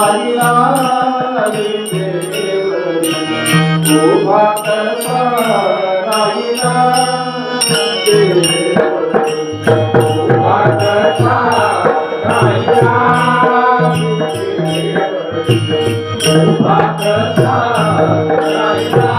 वारीला उभा करता राहिला उभा करता राहिला उभा करता राहिला.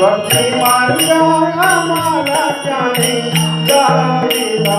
भक्ती मार्ग आम्हाला त्याने गाविला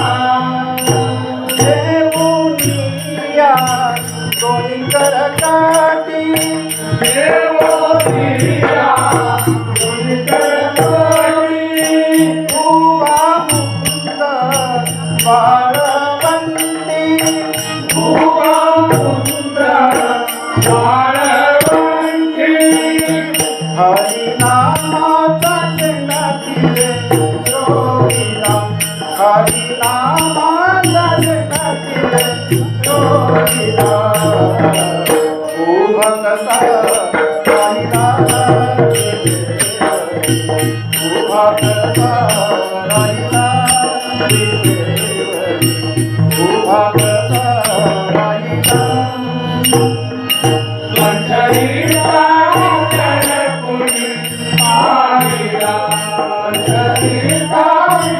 হরি নাম তীরে যোগিরাম হরি নাম তীরে যোগিরাম ভক্ত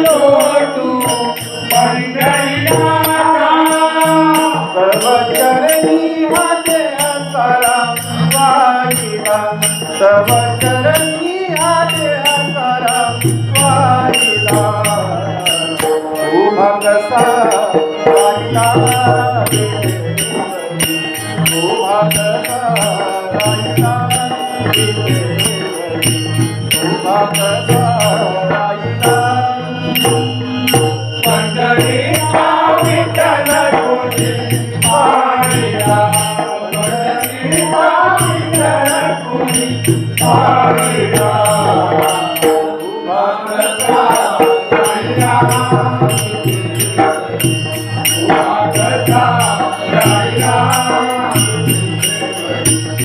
लोटू पंढरीनाथा. सर्व चरणी हाते असारा वाहिला. सर्व चरणी हाते असारा वाहिला. उभा